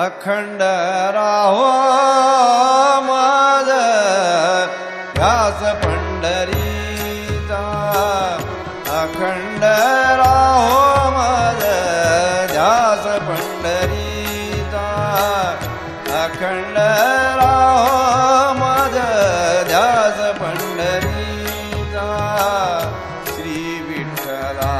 अखंड राहो माझ. व्यास पंढरीचा. अखंड राहो माझ. ध्यास पंढरीचा. अखंड राहो माझ. ध्यास पंढरीचा. श्री विठ्ठला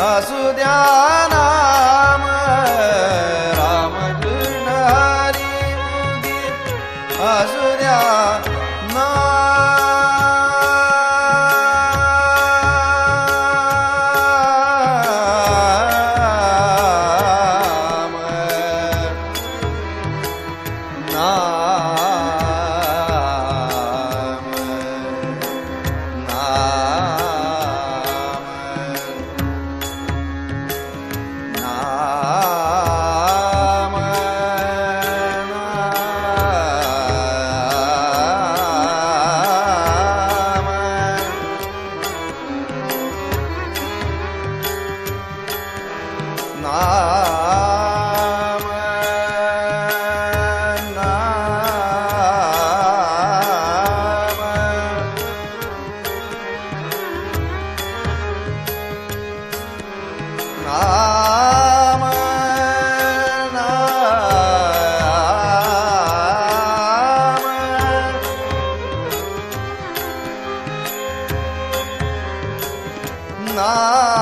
असुद्या नाम. ना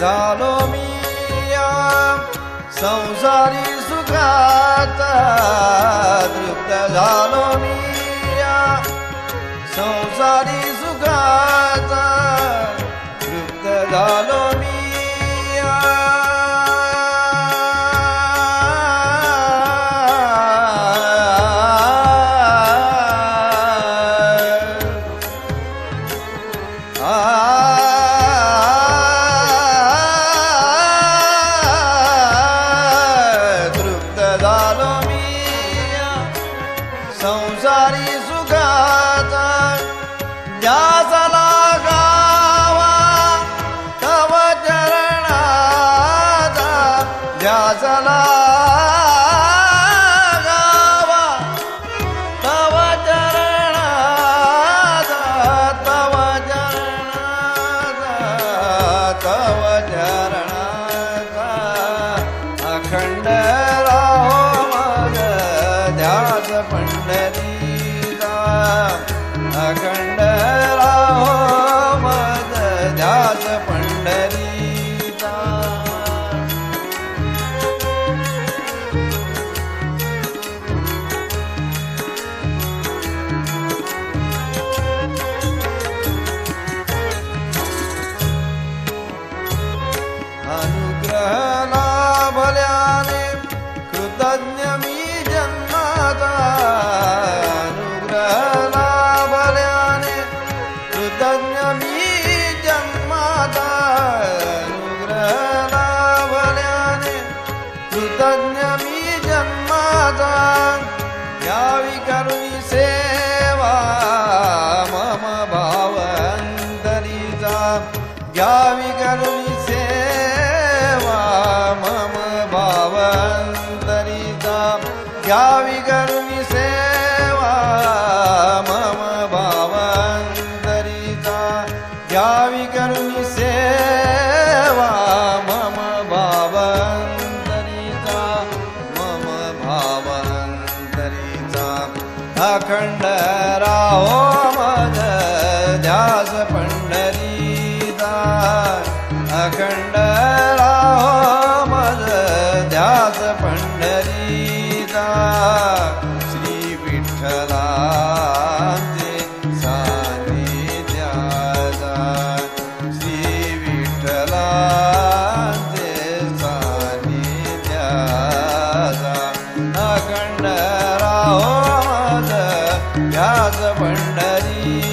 झालो मी संसारी सुखात तृप्त झालो मी संसारी सुखात तृप्त झालो झाला घ्यावी करुणी सेवा मम भावंतरीचा. घ्यावी करुणी सेवा मम भावंतरीचा. घ्यावी करुणी सेवा मम भावंतरीचा. मम भावंतरीचा. अखंड राहो मद ध्यास पण 啥子混来的？